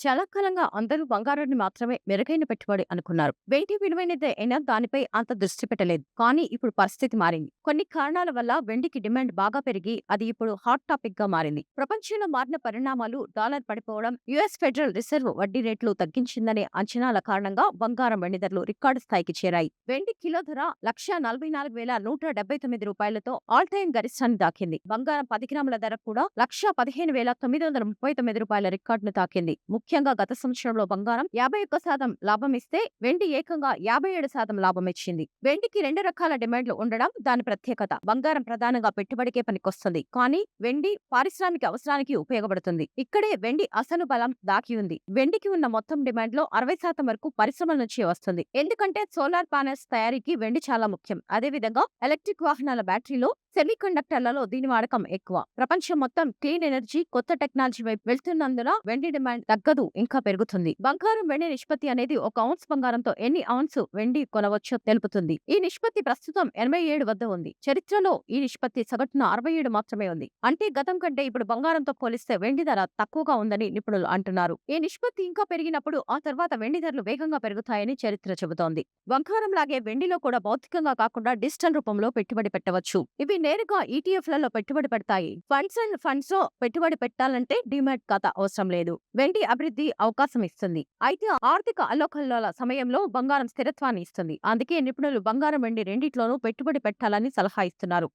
చాలా కాలంగా అందరూ బంగారాన్ని మాత్రమే మెరుగైన పెట్టుబడి అనుకున్నారు. వెండి విలువైనదే అయినా దానిపై అంత దృష్టి పెట్టలేదు. కానీ ఇప్పుడు పరిస్థితి మారింది. కొన్ని కారణాల వల్ల వెండికి డిమాండ్ బాగా పెరిగి అది ఇప్పుడు హాట్ టాపిక్గా మారింది. ప్రపంచంలో మారిన పరిణామాలు డాలర్ పడిపోవడం యుఎస్ ఫెడరల్ రిజర్వ్ వడ్డీ రేట్లు తగ్గించిందనే అంచనాల కారణంగా బంగారం వెండి ధరలు రికార్డు స్థాయికి చేరాయి. వెండి కిలో ధర లక్ష నలభై నాలుగు వేల నూట డెబ్బై తొమ్మిది రూపాయలతో ఆల్ టైమ్ గరిష్టాన్ని దాకింది బంగారం పది గ్రాముల ధర కూడా లక్ష పదిహేను వేల తొమ్మిది వందల ముప్పై తొమ్మిది రూపాయల రికార్డును తాకింది. ముఖ్యంగా గత సంవత్సరంలో బంగారం యాభై ఒక్క శాతం లాభం ఇస్తే వెండి ఏకంగా యాభై ఏడు శాతం లాభం ఇచ్చింది. వెండికి రెండు రకాల డిమాండ్లు ఉండడం దాని ప్రత్యేకత. బంగారం ప్రధానంగా పెట్టుబడికే పనికొస్తుంది. కానీ వెండి పారిశ్రామిక అవసరానికి ఉపయోగపడుతుంది. ఇక్కడే వెండి అసలు బలం దాకి ఉంది. వెండికి ఉన్న మొత్తం డిమాండ్లో అరవై శాతం వరకు పరిశ్రమల నుంచి వస్తుంది. ఎందుకంటే సోలార్ ప్యానెల్స్ తయారీకి వెండి చాలా ముఖ్యం. అదేవిధంగా ఎలక్ట్రిక్ వాహనాల బ్యాటరీలో సెమీ కండక్టర్లలో దీని వాడకం ఎక్కువ. ప్రపంచం మొత్తం క్లీన్ ఎనర్జీ కొత్త టెక్నాలజీ వైపు వెళ్తున్నందున వెండి డిమాండ్ తగ్గదు ఇంకా పెరుగుతుంది. బంగారం వెండి నిష్పత్తి అనేది ఒక ఔన్స్ బంగారంతో ఎన్ని ఔన్స్ వెండి కొనవచ్చో తెలుపుతుంది. ఈ నిష్పత్తి ప్రస్తుతం ఎనభై ఏడు వద్ద ఉంది. చరిత్రలో ఈ నిష్పత్తి సగటున అరవై ఏడు మాత్రమే ఉంది. అంటే గతం కంటే ఇప్పుడు బంగారంతో పోలిస్తే వెండి ధర తక్కువగా ఉందని నిపుణులు అంటున్నారు. ఈ నిష్పత్తి ఇంకా పెరిగినప్పుడు ఆ తర్వాత వెండి ధరలు వేగంగా పెరుగుతాయని చరిత్ర చెబుతోంది. బంగారం లాగే వెండిలో కూడా భౌతికంగా కాకుండా డిజిటల్ రూపంలో పెట్టుబడి పెట్టవచ్చు. ఇవి నేరుగా ఈటీఎఫ్లలో పెట్టుబడి పెడతాయి. ఫండ్స్ అండ్ ఫండ్స్లో పెట్టుబడి పెట్టాలంటే డిమాట్ ఖాతా అవసరం లేదు. వెండి అభివృద్ధి అవకాశం ఇస్తుంది. అయితే ఆర్థిక అల్లోకల్లోల సమయంలో బంగారం స్థిరత్వాన్ని ఇస్తుంది. అందుకే నిపుణులు బంగారం వెండి రెండిట్లోనూ పెట్టుబడి పెట్టాలని సలహా ఇస్తున్నారు.